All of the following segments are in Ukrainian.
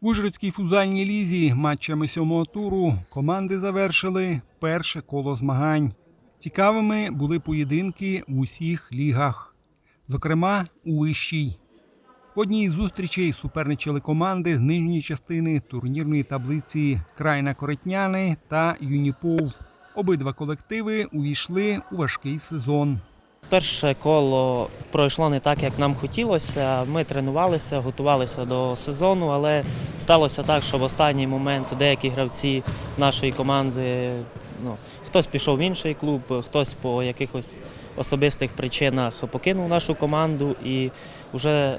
В Ужгородській футзальній лізі матчами сьомого туру команди завершили перше коло змагань. Цікавими були поєдинки в усіх лігах, зокрема у вищій. В одній із зустрічей суперничали команди з нижньої частини турнірної таблиці Крайна Коротняни та Юніпов. Обидва колективи увійшли у важкий сезон. Перше коло пройшло не так, як нам хотілося. Ми тренувалися, готувалися до сезону, але сталося так, що в останній момент деякі гравці нашої команди, ну, хтось пішов в інший клуб, хтось по якихось особистих причинах покинув нашу команду. І вже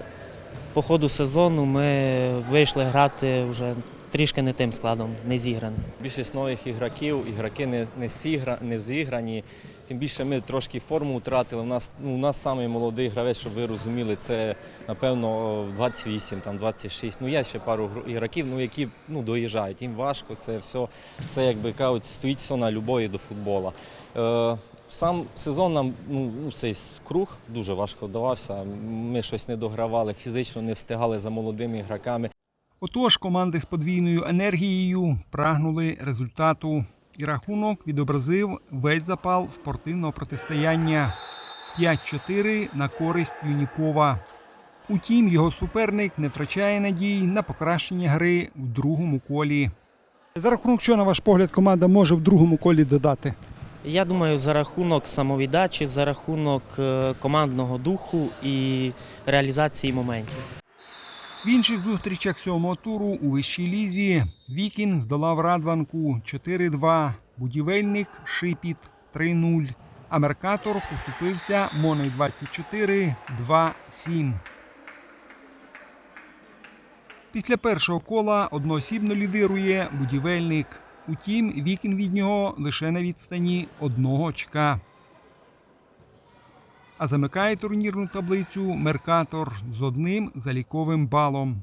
по ходу сезону ми вийшли грати вже трішки не тим складом, не зіграним. Більшість нових ігроків, ігроки не, не, сігра, не зіграні. Тим більше ми трошки форму втратили. У нас, ну, у нас самий молодий гравець, щоб ви розуміли, це напевно 28, там, 26. Ну, є ще пару гр- ігроків, ну, які ну, доїжджають. Їм важко, це все, це якби кажуть, стоїть все на любові до футбола. Е, сам сезон нам ну, ну, цей круг дуже важко вдавався. Ми щось не догравали, фізично не встигали за молодими ігроками. Отож, команди з подвійною енергією прагнули результату, і рахунок відобразив весь запал спортивного протистояння 5-4 на користь Юніпова. Утім, його суперник не втрачає надій на покращення гри в другому колі. За рахунок, що, на ваш погляд, команда може в другому колі додати? Я думаю, за рахунок самовіддачі, за рахунок е, командного духу і реалізації моментів. В інших зустрічах сьомого туру у вищій лізі Вікін здолав Радванку 4-2, будівельник Шипіт 3-0, а Меркатор поступився Моней 24 2-7. Після першого кола одноосібно лідирує будівельник. Утім, Вікін від нього лише на відстані одного очка. А замикає турнірну таблицю Меркатор з одним заліковим балом.